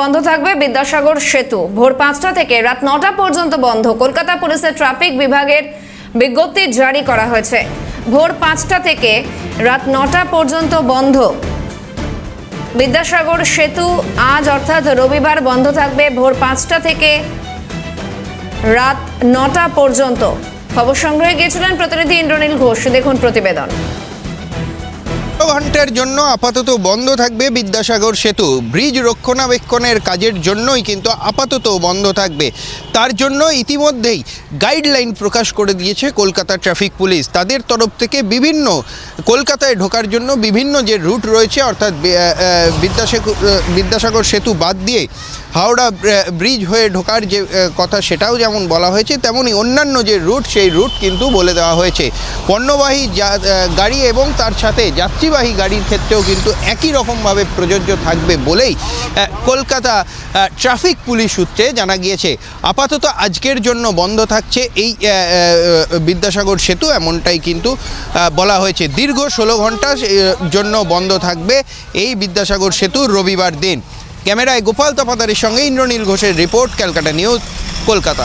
বন্ধ থাকবে বিদ্যাসাগর সেতু। ভোর পাঁচটা থেকে রাত নটা পর্যন্ত বন্ধ। কলকাতা পুলিশের ট্রাফিক বিভাগের বিজ্ঞপ্তি জারি করা হয়েছে। ভোর পাঁচটা থেকে রাত নটা পর্যন্ত বন্ধ। বিদ্যাসাগর সেতু আজ অর্থাৎ রবিবার বন্ধ থাকবে ভোর পাঁচটা থেকে রাত নটা পর্যন্ত। খবর সংগ্রহে গিয়েছিলেন প্রতিনিধি ইন্দ্রনীল ঘোষ। দেখুন প্রতিবেদন। ঘণ্টার জন্য আপাতত বন্ধ থাকবে বিদ্যাসাগর সেতু। ব্রিজ রক্ষণাবেক্ষণের কাজের জন্যই কিন্তু আপাতত বন্ধ থাকবে। তার জন্য ইতিমধ্যেই গাইডলাইন প্রকাশ করে দিয়েছে কলকাতা ট্রাফিক পুলিশ। তাদের তরফ থেকে বিভিন্ন, কলকাতায় ঢোকার জন্য বিভিন্ন যে রুট রয়েছে, অর্থাৎ বিদ্যাসাগর বিদ্যাসাগর সেতু বাদ দিয়ে হাওড়া ব্রিজ হয়ে ঢোকার যে কথা সেটাও যেমন বলা হয়েছে তেমনই অন্যান্য যে রুট, সেই রুট কিন্তু বলে দেওয়া হয়েছে। পণ্যবাহী গাড়ি এবং তার সাথে যাত্রীবাহী গাড়ির ক্ষেত্রেও কিন্তু একই রকমভাবে প্রযোজ্য থাকবে বলেই কলকাতা ট্রাফিক পুলিশ সূত্রে জানা গিয়েছে। আপাতত আজকের জন্য বন্ধ থাকছে এই বিদ্যাসাগর সেতু এমনটাই কিন্তু বলা হয়েছে। দীর্ঘ ষোলো ঘণ্টা আহ, জন্য বন্ধ থাকবে এই বিদ্যাসাগর সেতু রবিবার দিন। ক্যামেরায় গোপাল তপাদারের সঙ্গে ইন্দ্রনীল ঘোষের রিপোর্ট ক্যালকাটা নিউজ কলকাতা।